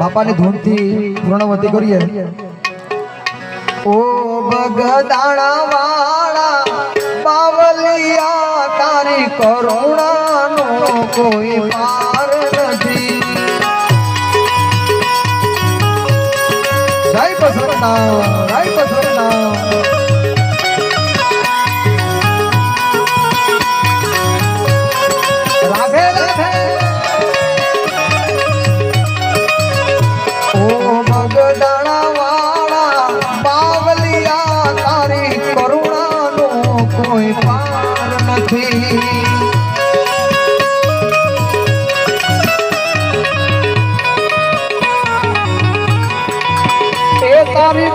બાપાની ધૂનથી પૂર્ણવતી કરીએ. ઓ બગદાણા વાળા બાવલિયા, તારી કરુણાનો કોઈ પાર નથી. જય પસંદ જય બસવના મગદાણા વાળા કરુણાનો કોઈ પાર નથી. તારી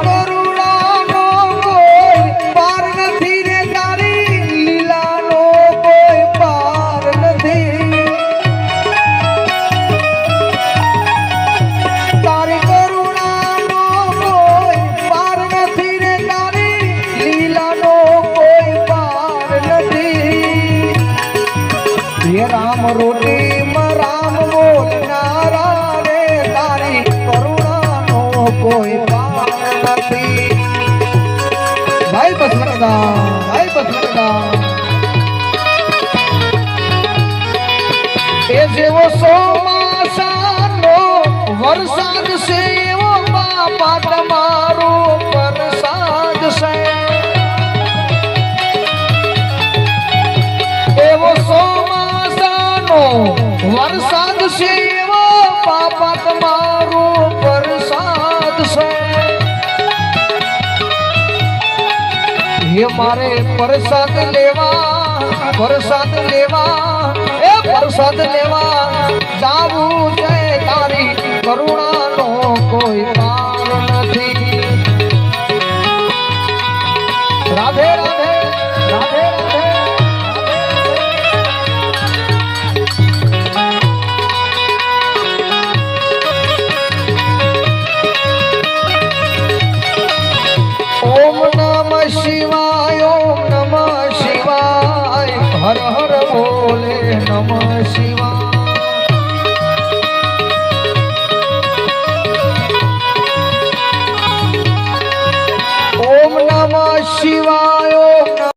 નથી હે રામ રોટી રામ બોલનારા રે તારી કરુણાનો કોઈ પાર નથી. ભાઈ બસવરદા ભાઈ બસવરદા એ જેવો સોમાસાનો વરસાદ છે પાપા તમારો પ્રસાદ છે. એ મારે પરસાદ લેવા પ્રસાદ લેવા, એ પ્રસાદ લેવા જાવું બોલે નમ શિવા